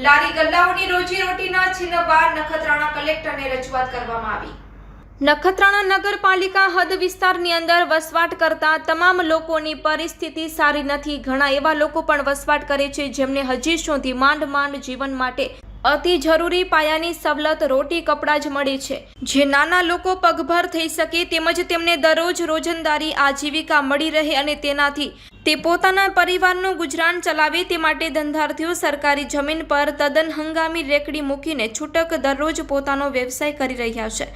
મહિલાઓની રોજીરોટીના છીનવવા નખત્રાણા કલેક્ટરને રજૂઆત કરવામાં આવી. નખત્રાણા નગરપાલિકા હદ વિસ્તારની અંદર વસવાટ કરતા તમામ લોકોની પરિસ્થિતિ સારી નથી. ઘણા એવા લોકો પણ વસવાટ કરે છે જેમને હજી સુધી માંડ માંડ જીવન માટે અતિ જરૂરી પાયાની સવલત રોટી કપડાં જ મળે છે. જે નાના લોકો પગભર થઈ શકે તેમજ તેમને દરરોજ રોજંદારી આજીવિકા મળી રહે અને તેનાથી તે પોતાના પરિવારનું ગુજરાન ચલાવે તે માટે ધંધાર્થીઓ સરકારી જમીન પર તદ્દન હંગામી રેકડી મૂકીને છૂટક દરરોજ પોતાનો વ્યવસાય કરી રહ્યા છે.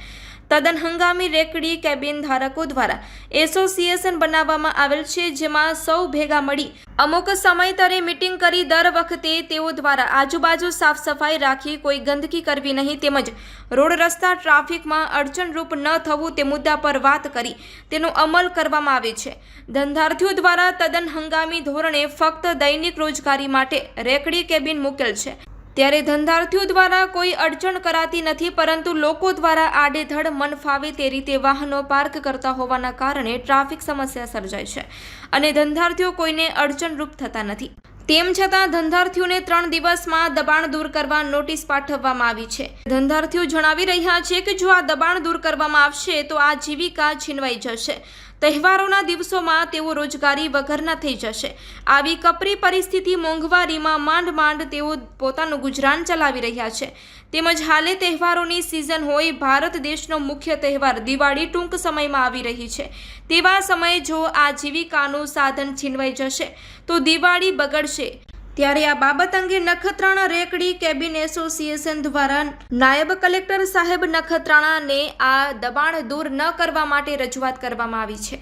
તદ્દન હંગામી રેકડી કેબિન ધારકો દ્વારા એસોસિએશન બનાવવામાં આવેલ છે, જેમાં સૌ ભેગા મળી અમુક સમયતરે મીટિંગ કરી દર વખતે તેઓ દ્વારા આજુબાજુ સાફ સફાઈ રાખી કોઈ ગંદકી કરવી નહીં, તેમજ રોડ રસ્તા ટ્રાફિકમાં અડચણરૂપ ન થવું તે મુદ્દા પર વાત કરી તેનો અમલ કરવામાં આવે છે. ધંધાર્થીઓ દ્વારા તદ્દન હંગામી ધોરણે ફક્ત દૈનિક રોજગારી માટે રેકડી કેબિન મૂકેલ છે. ત્યારે ધંધાર્થીઓ દ્વારા કોઈ અડચણ કરાતી નથી, પરંતુ લોકો દ્વારા આડેધડ મન ફાવે તે રીતે વાહનો પાર્ક કરતા હોવાના કારણે ટ્રાફિક સમસ્યા સર્જાય છે અને ધંધાર્થીઓ કોઈને અડચણરૂપ થતા નથી. તેમ છતાં ધંધાર્થીઓને ત્રણ દિવસમાં દબાણ દૂર કરવા નોટિસ પાઠવવામાં આવી છે. ધંધાર્થીઓ જણાવી રહ્યા છે કે જો આ દબાણ દૂર કરવામાં આવશે, તો આ જીવિકા છીનવાઈ જશે. તહેવારોના દિવસોમાં તેઓ રોજગારી વગરના થઈ જશે. આવી કપરી પરિસ્થિતિ મોંઘવારીમાં માંડ માંડ તેઓ પોતાનું ગુજરાન ચલાવી રહ્યા છે. તેમજ હાલે તહેવારોની સિઝન હોય, ભારત દેશનો મુખ્ય તહેવાર દિવાળી ટૂંક સમયમાં આવી રહી છે. તેવા સમયે જો આ જીવિકાનું સાધન છીનવાઈ જશે, તો દિવાળી બગડશે. ત્યારે આ બાબત અંગે નખત્રાણા રેકડી કેબિન એસોસિએશન દ્વારા નાયબ કલેક્ટર સાહેબ નખત્રાણાને આ દબાણ દૂર ન કરવા માટે રજૂઆત કરવામાં આવી છે.